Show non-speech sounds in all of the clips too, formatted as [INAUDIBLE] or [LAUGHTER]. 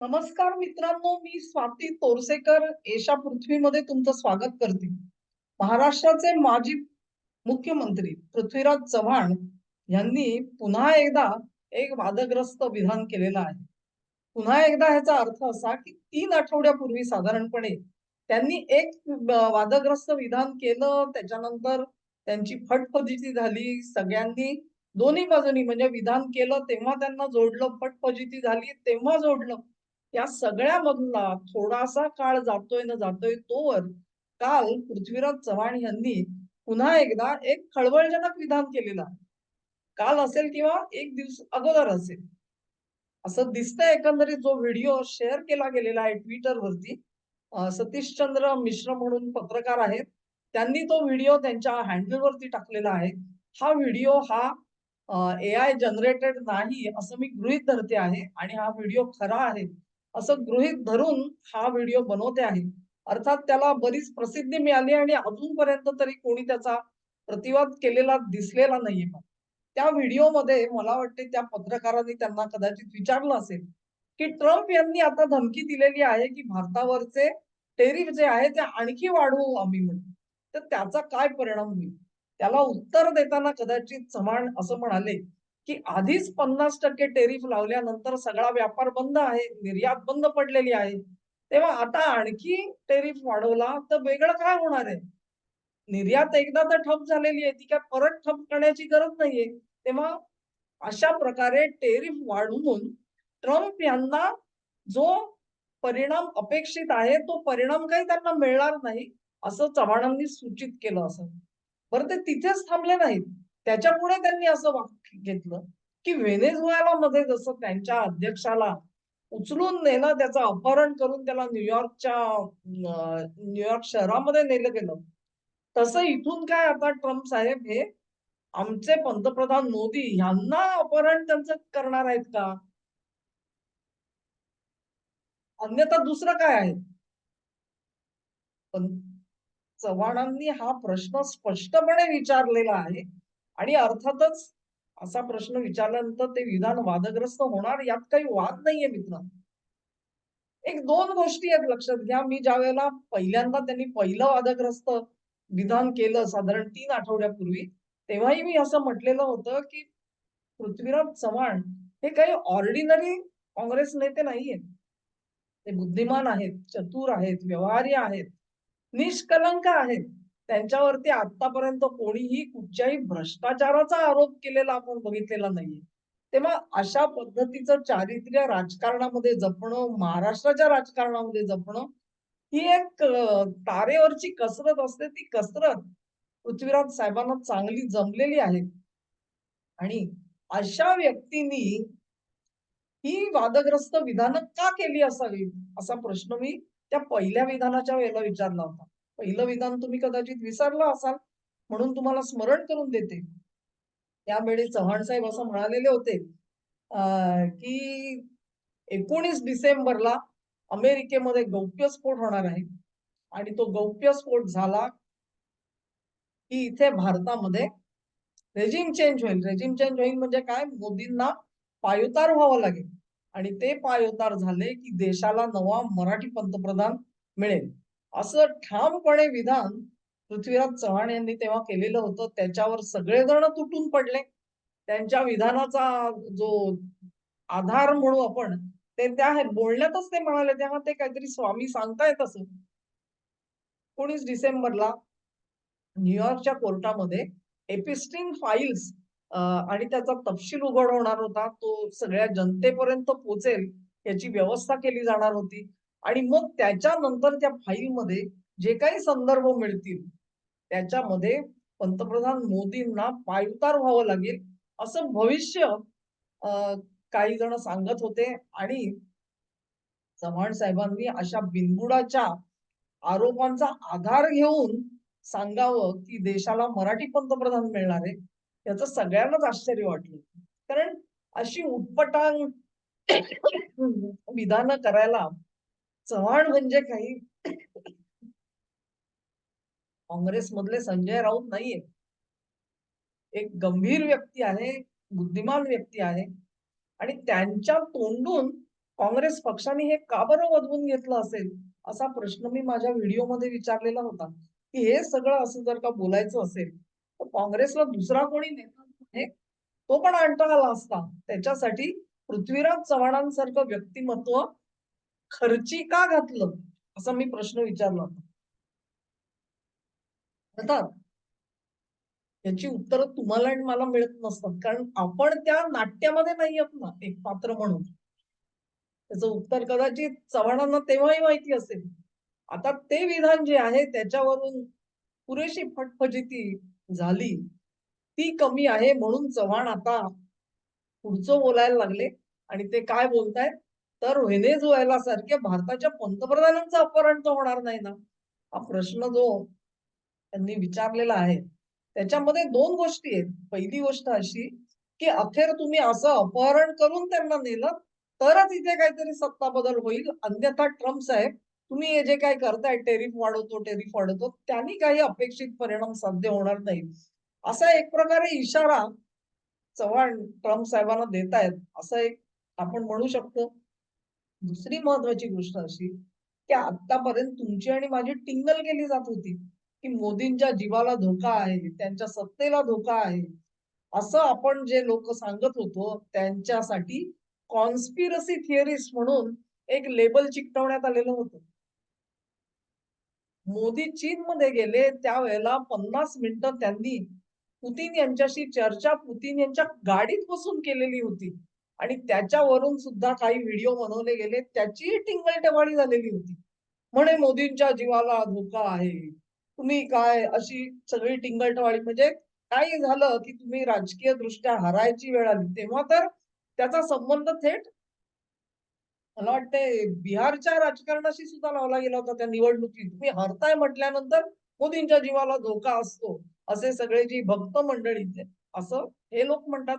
नमस्कार मित्रांनो मी स्वाती तोरसेकर. एशा पृथ्वीमध्ये तुमचं स्वागत करते. महाराष्ट्राचे माजी मुख्यमंत्री पृथ्वीराज चव्हाण यांनी पुन्हा एकदा एक वादग्रस्त विधान केलेलं आहे. पुन्हा एकदा ह्याचा अर्थ असा की तीन आठवड्यापूर्वी साधारणपणे त्यांनी एक वादग्रस्त विधान केलं. त्याच्यानंतर त्यांची फटफजिती झाली. सगळ्यांनी दोन्ही बाजूनी म्हणजे विधान केलं तेव्हा त्यांना जोडलं. फटफजिती झाली तेव्हा जोडलं. या सगळ्यामधला थोडासा काळ जातोय न जातोय तोवर काल पृथ्वीराज चव्हाण यांनी पुन्हा एकदा एक खळबळजनक विधान केलेलं आहे. काल असेल किंवा एक दिवस अगोदर असेल. असं दिसतंय एकंदरीत जो व्हिडिओ शेअर केला गेलेला आहे ट्विटर वरती सतीश चंद्र मिश्र म्हणून पत्रकार आहेत. त्यांनी तो व्हिडिओ त्यांच्या हँडलवरती टाकलेला आहे. हा व्हिडिओ हा ए आय जनरेटेड नाही असं मी गृहीत धरते आहे आणि हा व्हिडिओ खरा आहे. असं गृहीत धरून हा व्हिडिओ बनवते आहे. अर्थात त्याला बरीच प्रसिद्धी मिळाली आणि अजूनपर्यंत तरी कोणी त्याचा प्रतिवाद केलेला दिसलेला नाहीये. त्या व्हिडिओमध्ये मला वाटते त्या पत्रकारांनी त्यांना कदाचित विचारलं असेल की ट्रम्प यांनी आता धमकी दिलेली आहे की भारतावरचे टेरिफ जे आहे ते आणखी वाढवू आम्ही म्हणून. तर त्याचा काय परिणाम होईल? त्याला उत्तर देताना कदाचित चव्हाण असं म्हणाले की आधीच पन्नास टक्के टेरिफ लावल्यानंतर सगळा व्यापार बंद आहे निर्यात बंद पडलेली आहे. तेव्हा आता आणखी टेरिफ वाढवला तर वेगळं काय होणार आहे? निर्यात एकदा तर ठप झालेली आहे ती काय परत ठप करण्याची गरज नाहीये. तेव्हा अशा प्रकारे टेरिफ वाढवून ट्रम्प यांना जो परिणाम अपेक्षित आहे तो परिणाम काही त्यांना मिळणार नाही असं चव्हाणांनी सूचित केलं असं. बरं ते तिथेच थांबले नाहीत. त्याच्यापुढे त्यांनी असं वाक्य घेतलं की व्हेनेझुएला मध्ये जसं त्यांच्या अध्यक्षाला उचलून नेलं त्याचं अपहरण करून त्याला न्यूयॉर्कच्या न्यूयॉर्क शहरामध्ये नेलं गेलं. तसं इथून काय आता ट्रम्प साहेब हे आमचे पंतप्रधान मोदी यांना अपहरण त्यांचं करणार आहेत का? अन्यथा दुसरं काय आहे? पण चव्हाणांनी हा प्रश्न स्पष्टपणे विचारलेला आहे. आणि अर्थातच असा प्रश्न विचारल्यानंतर ते विधान वादग्रस्त होणार यात काही वाद नाहीये मित्र. एक दोन गोष्टी आहेत लक्षात घ्या. मी ज्या वेळेला पहिल्यांदा त्यांनी पहिलं वादग्रस्त विधान केलं साधारण तीन आठवड्यापूर्वी तेव्हाही मी असं म्हटलेलं होतं की पृथ्वीराज चव्हाण हे काही ऑर्डिनरी काँग्रेस नेते नाहीयेत. ते बुद्धिमान आहेत चतुर आहेत व्यवहार्य आहेत निष्कलंक आहेत. त्यांच्यावरती आतापर्यंत कोणीही कुठच्याही भ्रष्टाचाराचा आरोप केलेला आपण बघितलेला नाहीये. तेव्हा अशा पद्धतीचं चारित्र्य राजकारणामध्ये जपणं महाराष्ट्राच्या राजकारणामध्ये जपणं ही एक तारेवरची कसरत असते. ती कसरत पृथ्वीराज साहेबांना चांगली जमलेली आहे. आणि अशा व्यक्तींनी ही वादग्रस्त विधानं का केली असावी असा प्रश्न मी त्या पहिल्या विधानाच्या वेळेला विचारला होता. पहिलं विधान तुम्ही कदाचित विसरला असाल म्हणून तुम्हाला स्मरण करून देते. त्यावेळी चव्हाण साहेब असं म्हणालेले होते अं, की एकोणीस डिसेंबरला अमेरिकेमध्ये गौप्यस्फोट होणार आहे. आणि तो गौप्यस्फोट झाला की इथे भारतामध्ये रेजिम चेंज होईल. रेजिम चेंज होईल म्हणजे काय? मोदींना पायोतार व्हावं लागेल. आणि ते पायोतार झाले की देशाला नवा मराठी पंतप्रधान मिळेल. असं ठामपणे विधान पृथ्वीराज चव्हाण यांनी तेव्हा केलेलं होतं. त्याच्यावर सगळेजण तुटून पडले. त्यांच्या विधानाचा जो आधार म्हणू आपण ते त्या बोलण्यातच ते म्हणाले. तेव्हा ते काहीतरी स्वामी सांगतायत असं. एकोणीस डिसेंबरला न्यूयॉर्कच्या कोर्टामध्ये एपिस्टिन फाईल्स आणि त्याचा तपशील उघड होणार होता. तो सगळ्या जनतेपर्यंत पोहोचेल याची व्यवस्था केली जाणार होती. आणि मग त्याच्यानंतर त्या फाईलमध्ये जे काही संदर्भ मिळतील त्याच्यामध्ये पंतप्रधान मोदींना पायउतार व्हावं लागेल असं भविष्य काही जण सांगत होते. आणि चव्हाण साहेबांनी अशा बिनबुडाच्या आरोपांचा आधार घेऊन सांगावं की देशाला मराठी पंतप्रधान मिळणार आहे याचं सगळ्यांनाच आश्चर्य वाटलं. कारण अशी उत्पटांग [COUGHS] विधानं करायला चव्हाण म्हणजे काही? काँग्रेसमधले संजय राऊत नाहीये. एक गंभीर व्यक्ती आहे बुद्धिमान व्यक्ती आहे. आणि त्यांच्या तोंडून काँग्रेस पक्षाने हे का बरं वधवून घेतलं असेल? असा प्रश्न मी माझ्या व्हिडिओमध्ये विचारलेला होता. की हे सगळं असं जर का बोलायचं असेल तर काँग्रेसला दुसरा कोणी नेता तो पण आणता आला असता. त्याच्यासाठी पृथ्वीराज चव्हाणांसारखं व्यक्तिमत्व खर्ची का घातलं? असा मी प्रश्न विचारला होता. याची उत्तरं तुम्हाला आणि मला मिळत नसतात. कारण आपण त्या नाट्यामध्ये नाही आहोत ना एक पात्र म्हणून. त्याचं उत्तर कदाचित चव्हाणांना तेव्हाही माहिती असेल. आता ते विधान जे आहे त्याच्यावरून पुरेशी फटफजिती झाली. ती कमी आहे म्हणून चव्हाण आता पुढचं बोलायला लागले. आणि ते काय बोलतायत? तर व्हेनेझुएला सारख्या भारताच्या पंतप्रधानांचं अपहरण तर होणार नाही ना? हा प्रश्न जो त्यांनी विचारलेला आहे त्याच्यामध्ये दोन गोष्टी आहेत. पहिली गोष्ट अशी की अखेर तुम्ही असं अपहरण करून त्यांना नेलं तरच इथे काहीतरी सत्ता बदल होईल. अन्यथा ट्रम्प साहेब तुम्ही हे जे काय करताय टेरिफ वाढवतो टेरिफ वाढवतो त्यांनी काही अपेक्षित परिणाम साध्य होणार नाही. असा एक प्रकारे इशारा चव्हाण ट्रम्प साहेबांना देत आहेत असं एक आपण म्हणू शकतो. दुसरी महत्वाची गोष्ट अशी की आतापर्यंत तुमची आणि माझी टिंगल केली जात होती की मोदींच्या जीवाला धोका आहे त्यांच्या सत्तेला धोका आहे असं आपण जे लोक सांगत होतो त्यांच्यासाठी कॉन्स्पिरसी थिअरिस्ट म्हणून एक लेबल चिकटवण्यात आलेलं होतं. मोदी चीन मध्ये गेले त्यावेळेला पन्नास मिनिटं त्यांनी पुतीन यांच्याशी चर्चा पुतीन यांच्या गाडीत बसून केलेली होती. आणि त्याच्यावरून सुद्धा काही व्हिडिओ बनवले गेले. त्याचीही टिंगल झालेली होती. म्हणे मोदींच्या जीवाला धोका आहे. तुम्ही काय अशी सगळी टिंगलटवाळी म्हणजे काही झालं की तुम्ही राजकीय दृष्ट्या हरायची वेळ आली. तेव्हा तर त्याचा संबंध थेट मला वाटते बिहारच्या राजकारणाशी सुद्धा लावला गेला होता त्या निवडणुकीत. तुम्ही हरताय म्हटल्यानंतर मोदींच्या जीवाला धोका असतो. असे सगळे जी भक्त मंडळी असं हे लोक म्हणतात.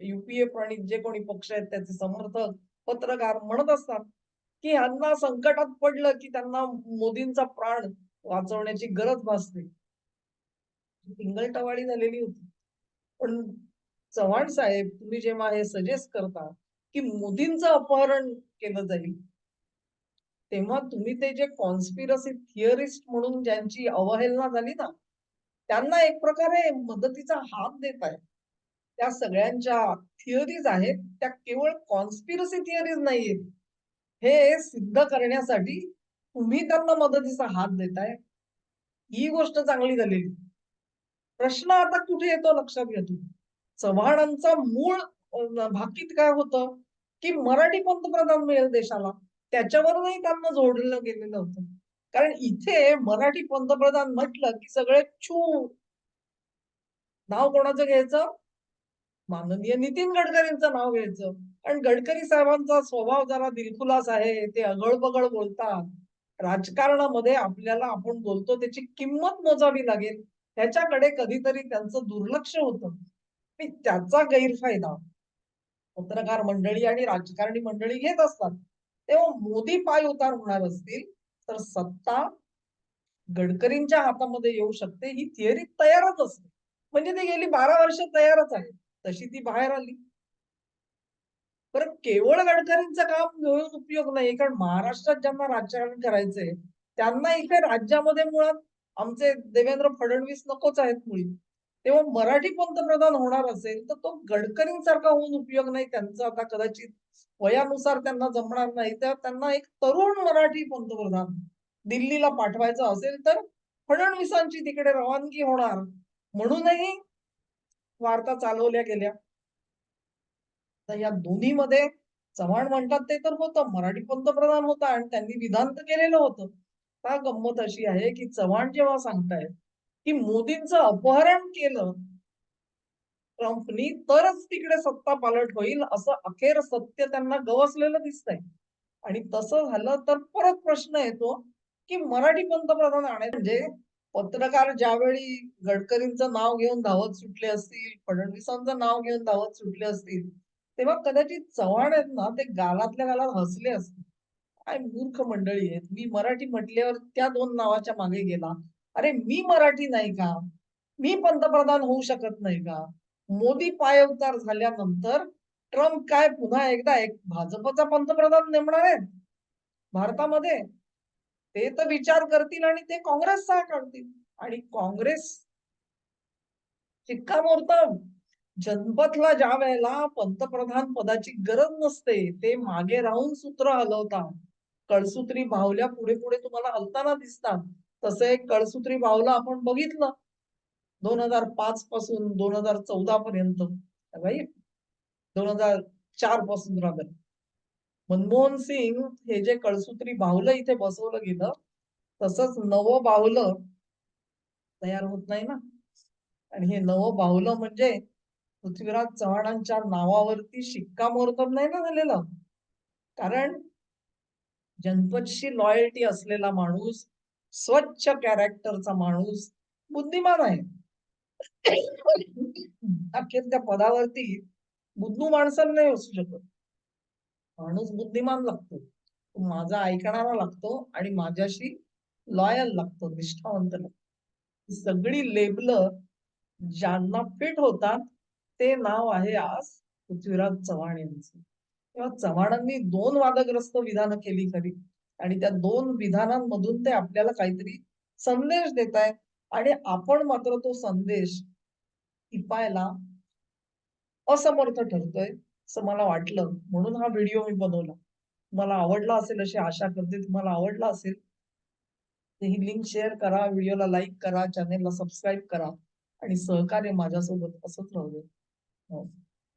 युपीए प्रणित जे कोणी पक्ष आहेत त्याचे समर्थक पत्रकार म्हणत असतात की ह्यांना संकटात पडलं की त्यांना मोदींचा प्राण वाचवण्याची गरज भासते. टवाळी झालेली होती. पण चव्हाण साहेब तुम्ही जेव्हा हे सजेस्ट करता की मोदींचं अपहरण केलं जाईल तेव्हा तुम्ही ते जे कॉन्स्पिरसी थिअरिस्ट म्हणून ज्यांची अवहेलना झाली ना त्यांना एक प्रकारे मदतीचा हात देत आहे त्या सगळ्यांच्या थिअरीज आहेत त्या केवळ कॉन्स्पिरसी थिअरीज नाहीयेत. हे सिद्ध करण्यासाठी तुम्ही त्यांना मदतीचा हात देताय. ही गोष्ट चांगली झालेली. प्रश्न आता कुठे येतो लक्षात घेतो चव्हाणांचा मूळ भाकीत काय होतं? की मराठी पंतप्रधान मिळेल देशाला. त्याच्यावरही त्यांना जोडलं गेलेलं होतं. कारण इथे मराठी पंतप्रधान म्हटलं की सगळे छू. नाव कोणाचं घ्यायचं? माननीय नितीन गडकरींचं नाव घ्यायचं. कारण गडकरी साहेबांचा स्वभाव जरा दिलखुलास आहे ते अगळबगळ बोलतात. राजकारणामध्ये आपल्याला आपण बोलतो त्याची किंमत मोजावी लागेल. त्याच्याकडे कधीतरी त्यांचं दुर्लक्ष होतं. त्याचा गैरफायदा. पत्रकार मंडळी आणि राजकारणी मंडळी घेत असतात. तेव्हा मोदी पाय उतार होणार असतील तर सत्ता गडकरींच्या हातामध्ये येऊ शकते ही थिअरी तयारच असते. म्हणजे ती गेली बारा वर्ष तयारच आहे. तशी ती बाहेर आली. पर केवळ गडकरींचं काम घेऊन उपयोग नाही कारण महाराष्ट्रात ज्यांना राजकारण करायचंय त्यांना इथे राज्यामध्ये मुळात आमचे देवेंद्र फडणवीस नकोच आहेत मुळी. तेव्हा मराठी पंतप्रधान होणार असेल तर तो गडकरींसारखा होऊन उपयोग नाही त्यांचा आता कदाचित वयानुसार त्यांना जमणार नाही. तर त्यांना एक तरुण मराठी पंतप्रधान दिल्लीला पाठवायचं असेल तर फडणवीसांची तिकडे रवानगी होणार. म्हणूनही वार्ता चालवल्या गेल्या. तर या दोन्हीमध्ये चव्हाण म्हणतात ते तर होतं मराठी पंतप्रधान होता आणि त्यांनी विधान तर केलेलं होतं. का गंमत अशी आहे की चव्हाण जेव्हा सांगतायत की मोदींचं अपहरण केलं ट्रम्पनी तरच तिकडे सत्ता पालट होईल असं अखेर सत्य त्यांना गवसलेलं दिसतंय. आणि तसं झालं तर परत प्रश्न येतो की मराठी पंतप्रधान आणायचे म्हणजे पत्रकार ज्यावेळी गडकरींचं नाव घेऊन धावत सुटले असतील फडणवीसांचं नाव घेऊन धावत सुटले असतील तेव्हा कदाचित चव्हाण आहेत ना ते गालातल्या गालात हसले असतील. काय मूर्ख मंडळी आहेत. मी मराठी म्हटल्यावर त्या दोन नावाच्या मागे गेला. अरे मी मराठी नाही का? मी पंतप्रधान होऊ शकत नाही का? मोदी पायउतार झाल्यानंतर ट्रम्प काय पुन्हा एकदा एक भाजपचा पंतप्रधान नेमणार आहेत? भारतामध्ये ते तर विचार करतील आणि ते काँग्रेसचा काढतील. आणि काँग्रेस शिक्कामोर्तब जनपथला ज्या वेळेला पंतप्रधान पदाची गरज नसते ते मागे राहून सूत्र हलवतात. कळसूत्री बाहुल्या पुढे पुढे तुम्हाला हलताना दिसतात. तसे कळसूत्री भावला आपण बघितलं दोन हजार पाच पासून दोन हजार चौदा पर्यंत. राईट दोन हजार चारपासून राहत मनमोहन सिंग हे जे कळसूत्री बाहुलं इथे बसवलं गेलं तसंच नवं बाहुलं तयार होत नाही ना. आणि हे नवं बाहुलं म्हणजे पृथ्वीराज चव्हाणांच्या नावावरती शिक्कामोर्तब नाही ना झालेलं? कारण जनपदशी लॉयल्टी असलेला माणूस स्वच्छ कॅरेक्टरचा माणूस बुद्धिमान आहे. अखेर त्या पदावरती बुद्धू माणसांना नाही असू शकत. माणूस बुद्धिमान लागतो. माझा ऐकणारा लागतो आणि माझ्याशी लॉयल लागतो निष्ठावंत लागतो. सगळी लेबल ज्यांना फिट होतात ते नाव आहे आज पृथ्वीराज चव्हाण यांचं. तेव्हा चव्हाणांनी दोन वादग्रस्त विधानं केली खरी. आणि त्या दोन विधानांमधून ते आपल्याला काहीतरी संदेश देत आहेत आणि आपण मात्र तो संदेश टिपायला असमर्थ ठरतोय. असं मला वाटलं. म्हणून हा व्हिडिओ मी बनवला. तुम्हाला आवडला असेल अशी आशा करते. तुम्हाला आवडला असेल तर ही लिंक शेअर करा व्हिडिओला लाईक करा चॅनेलला सबस्क्राईब करा आणि सहकार्य माझ्यासोबत असंच राहू दे. हो.